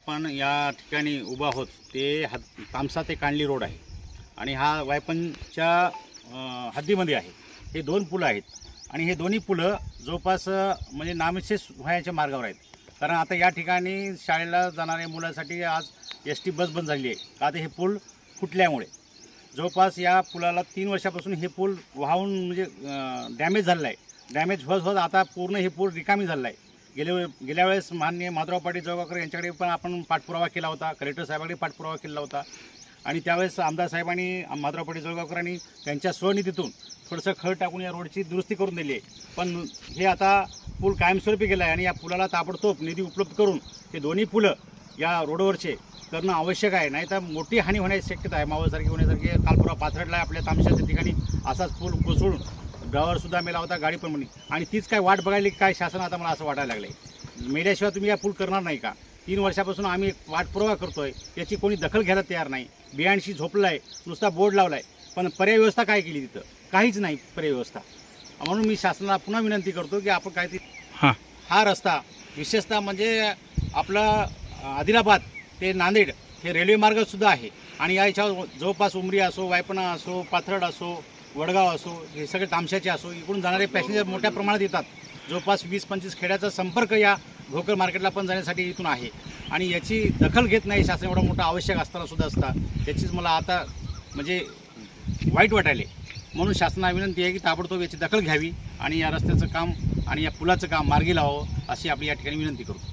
आपण या ठिकाणी उभा आहोत. ते हद तामसा ते कांडली रोड आहे. आणि हा वायपनच्या हद्दीमध्ये आहे. हे दोन पुलं आहेत. आणि हे दोन्ही पुलं जवळपास म्हणजे नामशेष व्हायच्या मार्गावर आहेत. कारण आता या ठिकाणी शाळेला जाणाऱ्या मुलांसाठी आज एस टी बस बंद झाली आहे. का आता हे पूल फुटल्यामुळे. जवळपास या पुलाला तीन वर्षापासून हे पूल वाहून म्हणजे डॅमेज झालेलं आहे. डॅमेज होत होत आता पूर्ण हे पूल रिकामी झालेलं आहे. गेल्या गेल्या वेळेस माननीय माधुराव पाटील जळगावकर यांच्याकडे पण आपण पाठपुरावा केला होता. कलेक्टर साहेबांकडे पाठपुरावा केला होता. आणि त्यावेळेस आमदार साहेबांनी माधुराव पाटील जळगावकरांनी त्यांच्या स्वनिधीतून थोडंसं खळ टाकून या रोडची दुरुस्ती करून दिली आहे. पण हे आता पूल कायमस्वरूपी गेला आहे आणि या पुलाला ताबडतोब निधी उपलब्ध करून हे दोन्ही पुलं या रोडवरचे करणं आवश्यक आहे. नाही तर मोठी हानी होण्याची शक्यता आहे. मावळसारखी होण्यासारखी कालपुरा पाथरडला आपल्या तामशाच्या ठिकाणी असाच पूल कोसळून ड्रायव्हरसुद्धा मेला होता गाडी पण म्हणली आणि तीच काय वाट बघायला की काय शासन आता मला असं वाटायला लागलं आहे मेल्याशिवाय तुम्ही या पूल करणार नाही का? तीन वर्षापासून आम्ही एक वाटपुरवा करतोय. याची कोणी दखल घ्यायला तयार नाही. बियाणशी झोपला आहे नुसता बोर्ड लावला आहे पण पर्याय व्यवस्था काय केली तिथं? काहीच नाही पर्याय व्यवस्था म्हणून मी शासनाला पुन्हा विनंती करतो की आपण काय ते हां. हा रस्ता विशेषतः म्हणजे आपला आदिलाबाद ते नांदेड हे रेल्वे मार्गसुद्धा आहे. आणि या याच्यावर जवळपास उमरी असो वायपणा असो पाथर्ड असो वडगाव असो हे सगळे तामशाचे असो इकडून जाणारे पॅसेंजर मोठ्या प्रमाणात येतात. जवळपास वीस पंचवीस खेड्याचा संपर्क या भोकर मार्केटला पण जाण्यासाठी इथून आहे. आणि याची दखल घेत नाही शासन एवढा मोठा आवश्यक असताना सुद्धा असता. त्याचीच मला आता म्हणजे वाईट वाटायले. म्हणून शासनाला विनंती आहे की ताबडतोब याची दखल घ्यावी आणि या रस्त्याचं काम आणि या पुलाचं काम मार्गी लावावं अशी आपली या ठिकाणी विनंती करू.